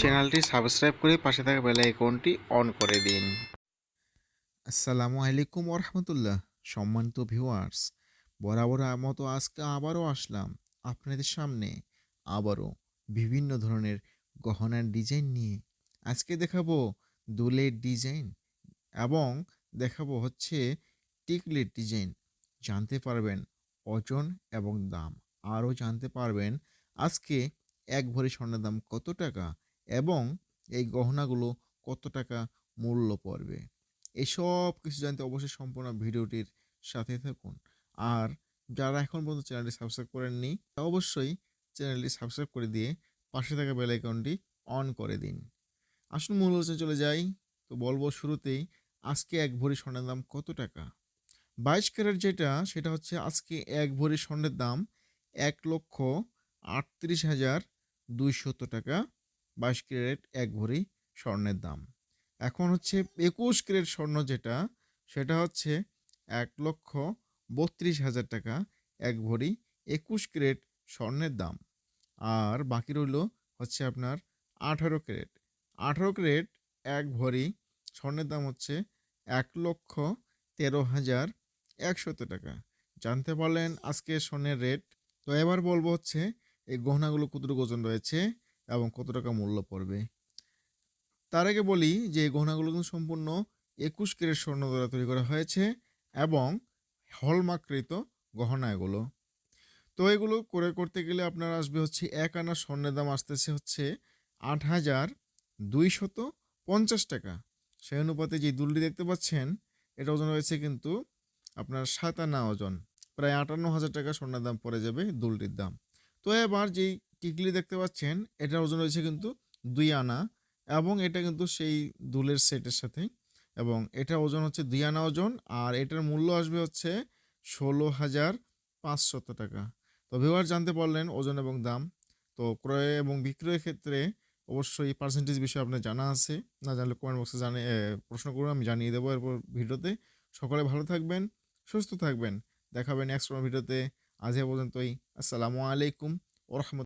চ্যানেলটি সাবস্ক্রাইব করে পাশে থাকা বেল আইকনটি অন করে দিন। আসসালামু আলাইকুম ওরহামতুল্লাহ, সম্মানিত ভিউয়ার্স, বরাবর মতো আজকে আবারও আসলাম আপনাদের সামনে, আবারও বিভিন্ন ধরনের গহনার ডিজাইন নিয়ে। আজকে দেখাবো দুলের ডিজাইন এবং দেখাবো হচ্ছে টিকলির ডিজাইন। জানতে পারবেন ওজন এবং দাম। আরও জানতে পারবেন আজকে এক ভরি স্বর্ণের দাম কত টাকা এবং এই গহনাগুলো কত টাকা মূল্য পড়বে? এসব কিছু জানতে অবশ্যই সম্পূর্ণ ভিডিওটির সাথে থাকুন। আর যারা এখন পর্যন্ত চ্যানেলটি সাবস্ক্রাইব করেননি, তা অবশ্যই চ্যানেলটি সাবস্ক্রাইব করে দিয়ে পাশে থাকা বেল আইকনটি অন করে দিন। আসুন মূল আলোচনায় চলে যাই। তো বলব শুরুতেই, আজকে এক ভরি স্বর্ণের দাম কত টাকা? বাইশ ক্যারেট যেটা, সেটা হচ্ছে আজকে এক ভরি স্বর্ণের দাম এক লক্ষ আটত্রিশ হাজার দুইশত টাকা। বাইশ ক্যারেট, এক ভরি স্বর্ণের দাম। এখন হচ্ছে একুশ ক্যারেট স্বর্ণ যেটা, সেটা হচ্ছে এক লক্ষ বত্রিশ হাজার টাকা, এক ভরি একুশ ক্যারেট স্বর্ণের দাম। আর বাকি রইল হচ্ছে আপনার আঠারো ক্যারেট। আঠারো ক্যারেট, এক ভরি স্বর্ণের দাম হচ্ছে এক লক্ষ তেরো হাজার একশত টাকা। জানতে পারলেন আজকে স্বর্ণের রেট? তো এবার বলব হচ্ছে এই গহনাগুলো কতটুকু ওজন রয়েছে? এবং কত টাকা মূল্য পড়বে। তার আগে বলি যে গহনাগুলো কিন্তু সম্পূর্ণ একুশ ক্যারেট স্বর্ণ দ্বারা তৈরি করা হয়েছে এবং হলমার্কৃত গহনা এগুলো। তো এগুলো করে করতে গেলে আপনার আসবে হচ্ছে এক আনা স্বর্ণের দাম আসতেছে হচ্ছে আট হাজার দুইশত পঞ্চাশ টাকা। সেই অনুপাতে যে দুলটি দেখতে পাচ্ছেন এটা ওজন রয়েছে কিন্তু আপনার সাত আনা ওজন। প্রায় আটান্ন হাজার টাকা স্বর্ণের দাম পড়ে যাবে দুলটির দাম। তো এবার যেই টিকলি দেখতে পাচ্ছেন, এটার ওজন রয়েছে কিন্তু দুই আনা এবং এটা কিন্তু সেই দুলের সেটের সাথে এবং এটা ওজন হচ্ছে দুই আনা ওজন আর এটার মূল্য আসবে হচ্ছে ষোলো হাজার পাঁচশত টাকা। তো ভিউয়ার জানতে পারলেন ওজন এবং দাম। তো ক্রয় এবং বিক্রয়ের ক্ষেত্রে অবশ্যই পার্সেন্টেজ বিষয়ে আপনার জানা আছে। না জানলে কমেন্ট বক্সে জানে প্রশ্ন করুন, আমি জানিয়ে দেবো এরপর ভিডিওতে। সকলে ভালো থাকবেন, সুস্থ থাকবেন। দেখাবেন নেক্সট ভিডিওতে। আজ পর্যন্তই। আসসালামু আলাইকুম ওরহমত